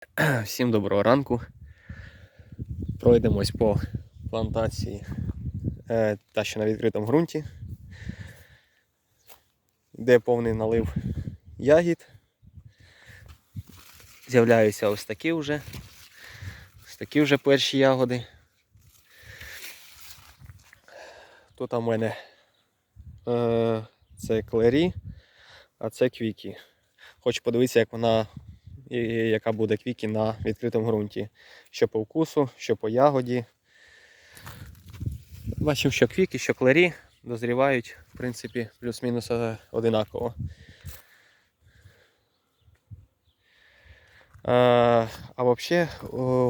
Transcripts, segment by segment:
Всім доброго ранку. Пройдемось по плантації е, та що на відкритому ґрунті, де повний налив ягід. З'являються ось такі вже. Ось такі вже перші ягоди. Тут у мене е, це клері, а це квікі. Хочу подивитися, як вона яка буде квіки на відкритому ґрунті. Що по вкусу, що по ягоді. Бачимо, що квіки, що клері дозрівають, в принципі, плюс-мінус е, одинаково. А, а взагалі,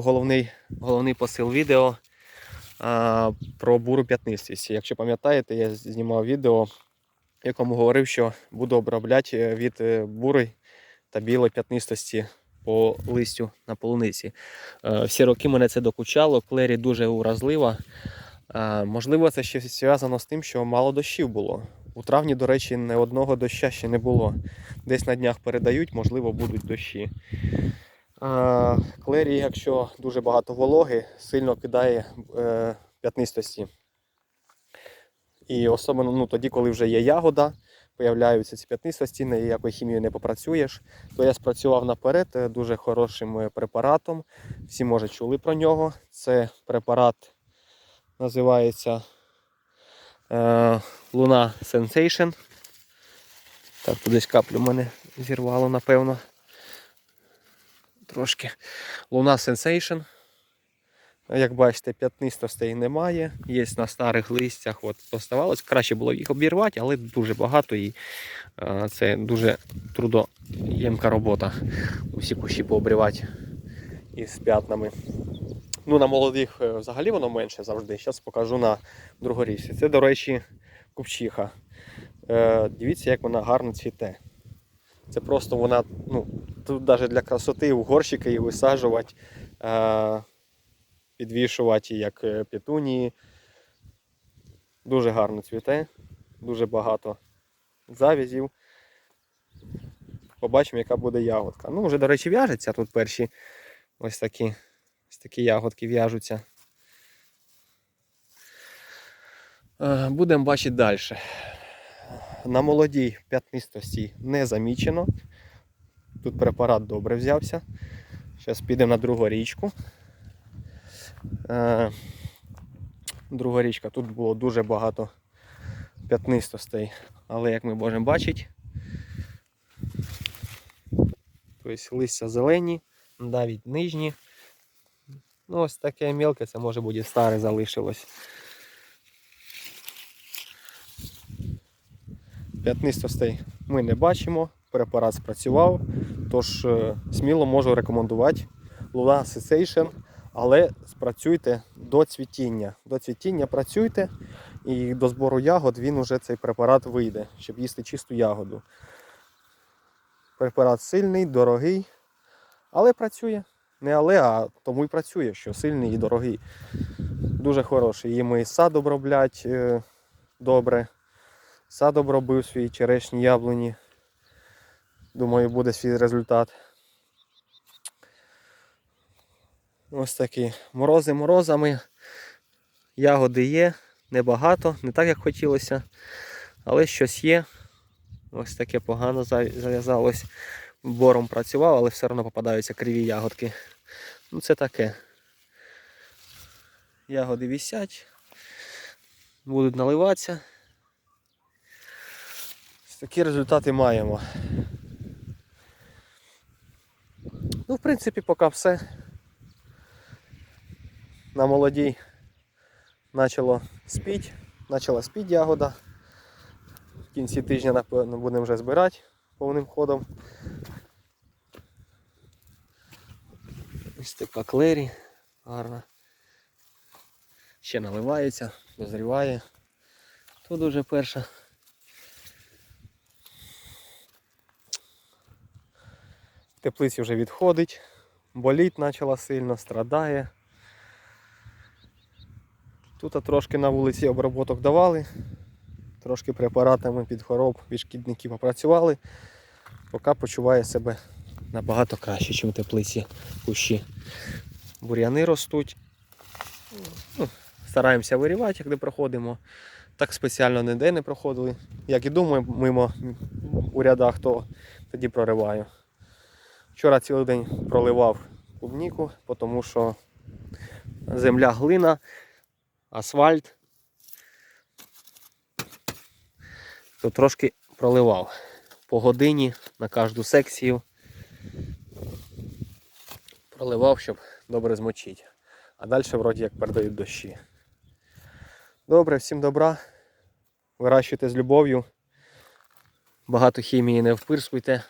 головний, головний посил відео а, про буру п'ятнистість. Якщо пам'ятаєте, я знімав відео, в якому говорив, що буду обробляти від е, бури та білої п'ятнистості по листю на полуниці. Е, Всі роки мене це докучало, клері дуже уразлива. Е, Можливо, це ще зв'язано з тим, що мало дощів було. У травні, до речі, не одного доща ще не було. Десь на днях передають, можливо, будуть дощі. Е, Клері, якщо дуже багато вологи, сильно кидає п'ятнистості. І особливо ну, тоді, коли вже є ягода, появляються ці п'ятнистості, ніякою хімією не попрацюєш, то я спрацював наперед е, дуже хорошим е, препаратом. Всі, може, чули про нього. Це препарат називається е, Луна Sensation. Так, тут десь каплю в мене зірвало, напевно. Трошки. Луна Sensation. Як бачите, п'ятнистостей немає. Є на старих листях. От оставалось. Краще було їх обірвати, але дуже багато і е, це дуже трудоємка робота. Усі кущі пообривати із п'ятнами. Ну, на молодих е, взагалі воно менше завжди. Зараз покажу на другорічці. Це, до речі, купчиха. Е, дивіться, як вона гарно цвіте. Це просто вона, ну, тут навіть для красоти у горщики її висаджувати. Підвішувати як е, петунії. Дуже гарно цвіте, дуже багато завязів. Побачимо, яка буде ягодка. Ну, вже, до речі, в'яжеться тут перші ось такі, ось такі ягодки в'яжуться. Е, Будемо бачити далі. На молодій п'ятнистості не замічено. Тут препарат добре взявся. Зараз підемо на другу річку. Е, Друга річка. Тут було дуже багато п'ятнистостей, але як ми можемо бачити, тобто листя зелені, навіть нижні. Ну, ось таке мілке, це може бути старе залишилось. П'ятнистостей ми не бачимо, препарат спрацював, тож е, сміло можу рекомендувати Luna Sensation але спрацюйте до цвітіння. До цвітіння працюйте і до збору ягод він уже цей препарат вийде, щоб їсти чисту ягоду. Препарат сильний, дорогий, але працює. Не але, а тому і працює, що сильний і дорогий. Дуже хороший. Їм і сад оброблять е, добре. Сад обробив свій черешні яблуні. Думаю, буде свій результат. Ось такі морози морозами. Ягоди є, небагато, не так як хотілося, але щось є. Ось таке погано зав'язалось. Бором працював, але все одно попадаються криві ягодки. Ну це таке. Ягоди висять, будуть наливатися. Такі результати маємо. Ну, в принципі, поки все на молодій почало спіть, почала спіть ягода. В кінці тижня, напевно, будемо вже збирати повним ходом. Ось така клері гарна. Ще наливається, дозріває. Тут уже перша. Теплиці вже відходить, боліть почала сильно, страдає. Тут трошки на вулиці оброботок давали, трошки препаратами під хвороб, від шкідників попрацювали, поки почуває себе набагато краще, ніж теплиці кущі. Бур'яни ростуть. Ну, стараємося вирівати, як де проходимо. Так спеціально ніде не проходили. Як і думаю, мимо у рядах, то тоді прориваю. Вчора цілий день проливав клубніку, тому що земля глина, асфальт. То трошки проливав по годині на кожну секцію. Проливав, щоб добре змочити. А далі вроді як передають дощі. Добре, всім добра. Вирощуйте з любов'ю. Багато хімії не впирскуйте,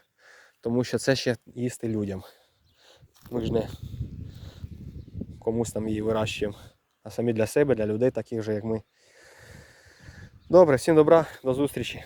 тому що це ще їсти людям. Ми ж не комусь там її вирощуємо, а самі для себе, для людей, таких же, як ми. Добре, всім добра, до зустрічі.